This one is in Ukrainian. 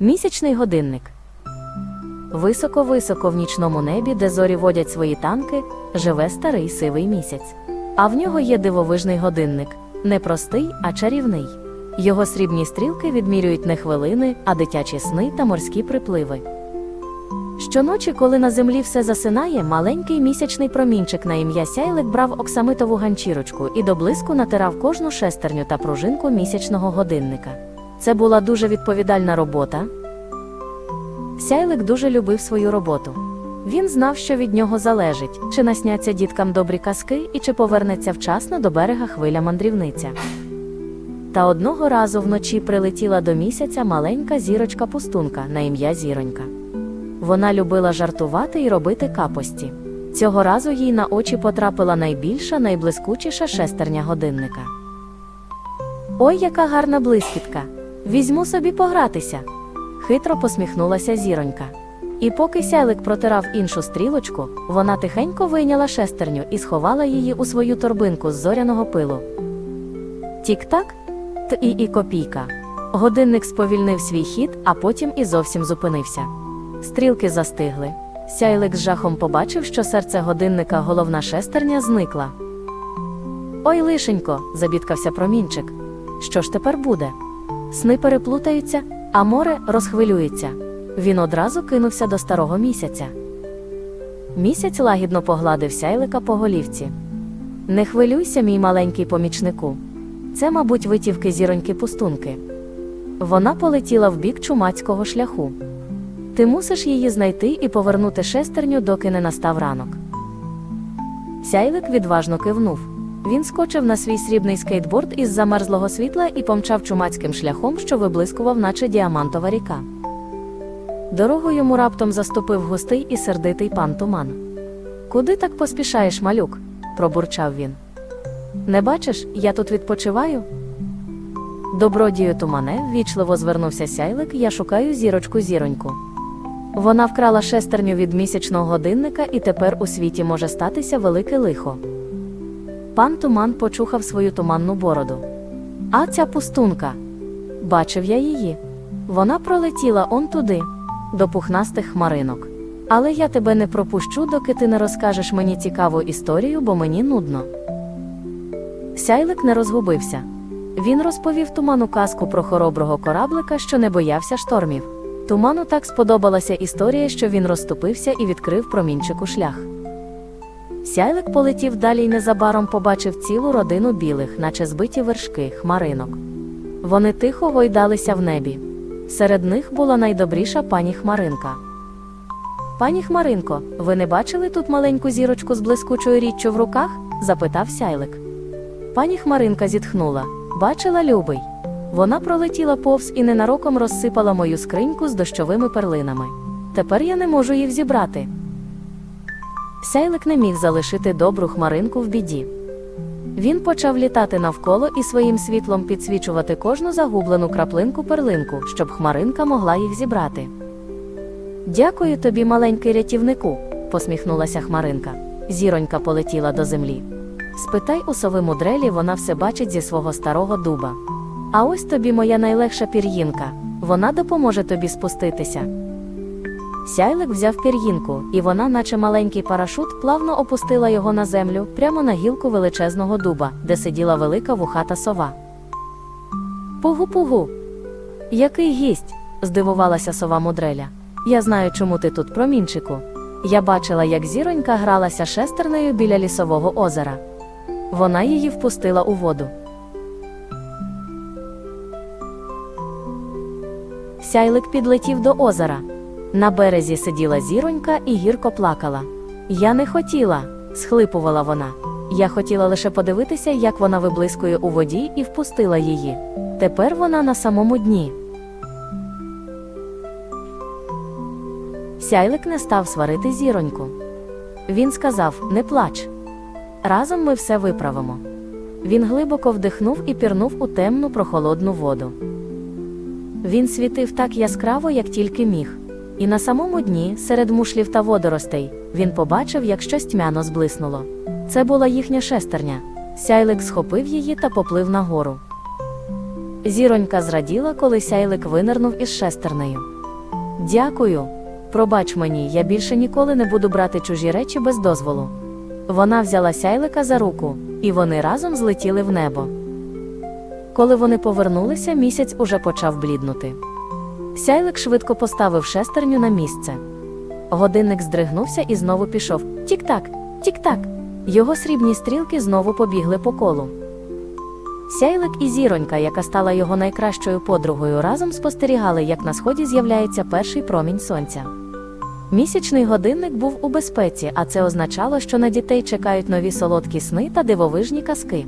Місячний годинник. Високо-високо в нічному небі, де зорі водять свої танки, живе старий сивий місяць. А в нього є дивовижний годинник, не простий, а чарівний. Його срібні стрілки відмірюють не хвилини, а дитячі сни та морські припливи. Щоночі, коли на землі все засинає, маленький місячний промінчик на ім'я Сяйлик брав оксамитову ганчірочку і до блиску натирав кожну шестерню та пружинку місячного годинника. Це була дуже відповідальна робота. Сяйлик дуже любив свою роботу. Він знав, що від нього залежить, чи насняться діткам добрі казки і чи повернеться вчасно до берега хвиля мандрівниця. Та одного разу вночі прилетіла до місяця маленька зірочка-пустунка на ім'я Зіронька. Вона любила жартувати і робити капості. Цього разу їй на очі потрапила найбільша, найблискучіша шестерня годинника. Ой, яка гарна блискітка! Візьму собі погратися. Хитро посміхнулася зіронька. І поки сяйлик протирав іншу стрілочку, вона тихенько вийняла шестерню і сховала її у свою торбинку з зоряного пилу. Тік-так, т і і копійка. Годинник сповільнив свій хід, а потім і зовсім зупинився. Стрілки застигли. Сяйлик з жахом побачив, що серце годинника головна шестерня зникла. Ой, лишенько, забідкався промінчик. Що ж тепер буде? Сни переплутаються, а море розхвилюється. Він одразу кинувся до старого місяця. Місяць лагідно погладив сяйлика по голівці. Не хвилюйся, мій маленький помічнику. Це, мабуть, витівки зіроньки пустунки. Вона полетіла в бік чумацького шляху. Ти мусиш її знайти і повернути шестерню, доки не настав ранок. Сяйлик відважно кивнув. Він скочив на свій срібний скейтборд із замерзлого світла і помчав чумацьким шляхом, що виблискував, наче діамантова ріка. Дорогу йому раптом заступив густий і сердитий пан туман. Куди так поспішаєш, малюк? пробурчав він. Не бачиш, я тут відпочиваю? Добродію тумане, ввічливо звернувся сяйлик, я шукаю зірочку зіроньку. Вона вкрала шестерню від місячного годинника, і тепер у світі може статися велике лихо. Пан туман почухав свою туманну бороду. А ця пустунка. Бачив я її. Вона пролетіла он туди, до пухнастих хмаринок. Але я тебе не пропущу, доки ти не розкажеш мені цікаву історію, бо мені нудно. Сяйлик не розгубився. Він розповів туману казку про хороброго кораблика, що не боявся штормів. Туману так сподобалася історія, що він розступився і відкрив промінчику шлях. Сяйлик полетів далі й незабаром побачив цілу родину білих, наче збиті вершки, хмаринок. Вони тихо гойдалися в небі. Серед них була найдобріша пані Хмаринка. Пані Хмаринко, ви не бачили тут маленьку зірочку з блискучою річчю в руках? запитав сяйлик. Пані Хмаринка зітхнула. Бачила любий. Вона пролетіла повз і ненароком розсипала мою скриньку з дощовими перлинами. Тепер я не можу їх зібрати. Сяйлик не міг залишити добру хмаринку в біді. Він почав літати навколо і своїм світлом підсвічувати кожну загублену краплинку перлинку, щоб хмаринка могла їх зібрати. Дякую тобі, маленький рятівнику, посміхнулася хмаринка. Зіронька полетіла до землі. Спитай у сови мудрелі, вона все бачить зі свого старого дуба. А ось тобі моя найлегша пір'їнка, вона допоможе тобі спуститися. Сяйлик взяв пір'їнку, і вона, наче маленький парашут, плавно опустила його на землю прямо на гілку величезного дуба, де сиділа велика вухата сова. Пугу-пугу. Який гість? здивувалася сова мудреля. Я знаю, чому ти тут, промінчику. Я бачила, як зіронька гралася шестернею біля лісового озера. Вона її впустила у воду. Сяйлик підлетів до озера. На березі сиділа зіронька і гірко плакала. Я не хотіла, схлипувала вона. Я хотіла лише подивитися, як вона виблискує у воді, і впустила її. Тепер вона на самому дні. Сяйлик не став сварити зіроньку. Він сказав: Не плач. Разом ми все виправимо. Він глибоко вдихнув і пірнув у темну прохолодну воду. Він світив так яскраво, як тільки міг. І на самому дні, серед мушлів та водоростей, він побачив, як щось тьмяно зблиснуло. Це була їхня шестерня. Сяйлик схопив її та поплив нагору. Зіронька зраділа, коли сяйлик винирнув із шестернею. Дякую. Пробач мені, я більше ніколи не буду брати чужі речі без дозволу. Вона взяла сяйлика за руку, і вони разом злетіли в небо. Коли вони повернулися, місяць уже почав бліднути. Сяйлик швидко поставив шестерню на місце. Годинник здригнувся і знову пішов. Тік-так, тік-так. Його срібні стрілки знову побігли по колу. Сяйлик і зіронька, яка стала його найкращою подругою, разом спостерігали, як на сході з'являється перший промінь сонця. Місячний годинник був у безпеці, а це означало, що на дітей чекають нові солодкі сни та дивовижні казки.